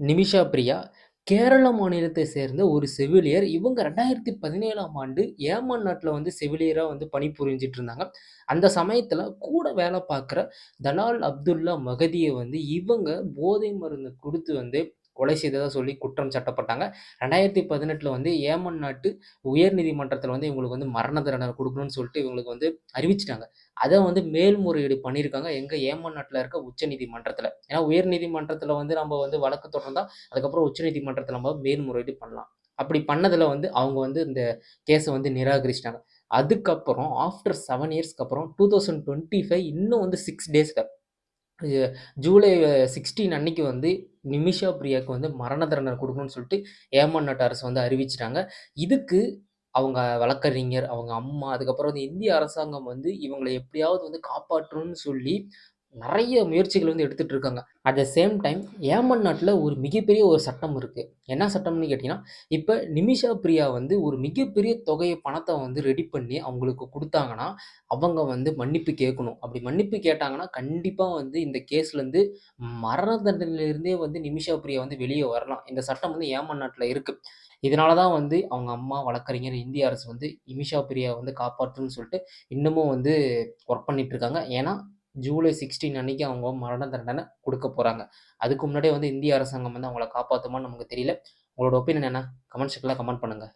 நிமிஷா பிரியா கேரள மாநிலத்தை சேர்ந்த ஒரு செவிலியர். இவங்க ரெண்டாயிரத்தி பதினேழாம் ஆண்டு ஏமன் நாட்டில் வந்து செவிலியராக வந்து பணிபுரிஞ்சிட்டு இருந்தாங்க. அந்த சமயத்தில் கூட வேலை பார்க்குற தலால் அப்துல்லா மகதியை வந்து இவங்க போதை மருந்து கொடுத்து வந்து கொலை செய்ததாக சொல்லி குற்றம் சட்டப்பட்டாங்க. ரெண்டாயிரத்தி பதினெட்டில் வந்து ஏமன் நாட்டு உயர் நீதிமன்றத்தில் வந்து இவங்களுக்கு வந்து மரண தண்டனை கொடுக்கணும்னு சொல்லிட்டு இவங்களுக்கு வந்து அறிவிச்சிட்டாங்க. அதை வந்து மேல்முறையீடு பண்ணியிருக்காங்க எங்கள் ஏமன் நாட்டில் இருக்க உச்ச நீதிமன்றத்தில் ஏன்னா உயர் நீதிமன்றத்தில் வந்து நம்ம வந்து வழக்கு தொடர்ந்தால் அதுக்கப்புறம் உச்ச நீதிமன்றத்தில் நம்ம மேல்முறையீடு பண்ணலாம். அப்படி பண்ணதில் வந்து அவங்க வந்து இந்த கேஸை வந்து நிராகரிச்சிட்டாங்க. அதுக்கப்புறம் ஆஃப்டர் செவன் இயர்ஸ்க்கு அப்புறம் டூ தௌசண்ட் டுவெண்ட்டி ஃபைவ் இன்னும் வந்து சிக்ஸ் டேஸில் ஜூலை சிக்ஸ்டீன் அன்னைக்கு வந்து நிமிஷா பிரியாவுக்கு வந்து மரண தண்டனை கொடுக்கணும்னு சொல்லிட்டு ஏமன் நாட்டு அரசு வந்து அறிவிச்சிட்டாங்க. இதுக்கு அவங்க வழக்கறிஞர் அவங்க அம்மா அதுக்கப்புறம் வந்து இந்திய அரசாங்கம் வந்து இவங்களை எப்படியாவது வந்து காப்பாற்றணும்னு சொல்லி நிறைய முயற்சிகள் வந்து எடுத்துகிட்டு இருக்காங்க. At the same time Yemen நாட்டில் ஒரு மிகப்பெரிய ஒரு சட்டம் இருக்குது என்ன சட்டம்னு கேட்டிங்கன்னா இப்போ நிமிஷா பிரியா வந்து ஒரு மிகப்பெரிய தொகையை பணத்தை வந்து ரெடி பண்ணி அவங்களுக்கு கொடுத்தாங்கன்னா அவங்க வந்து மன்னிப்பு கேட்கணும். அப்படி மன்னிப்பு கேட்டாங்கன்னா கண்டிப்பாக வந்து இந்த கேஸ்லேருந்து மரண தண்டனையிலிருந்தே வந்து நிமிஷா பிரியா வந்து வெளியே வரலாம். இந்த சட்டம் வந்து ஏமன் நாட்டில் இருக்குது இதனால தான் வந்து அவங்க அம்மா வழக்கறிஞர் இந்திய அரசு வந்து நிமிஷா பிரியா வந்து காப்பாற்றுன்னு சொல்லிட்டு இன்னமும் வந்து ஒர்க் பண்ணிட்டு இருக்காங்க. ஏன்னா ஜூலை சிக்ஸ்டீன் அன்னைக்கு அவங்க மரண தண்டனை கொடுக்க போகிறாங்க அதுக்கு முன்னாடியே வந்து இந்திய அரசாங்கம் வந்து அவங்கள காப்பாற்றுமான்னு நமக்கு தெரியல. உங்களோட ஒப்பீனியன் என்ன? கமெண்ட் செக்ஷனில் கமெண்ட் பண்ணுங்கள்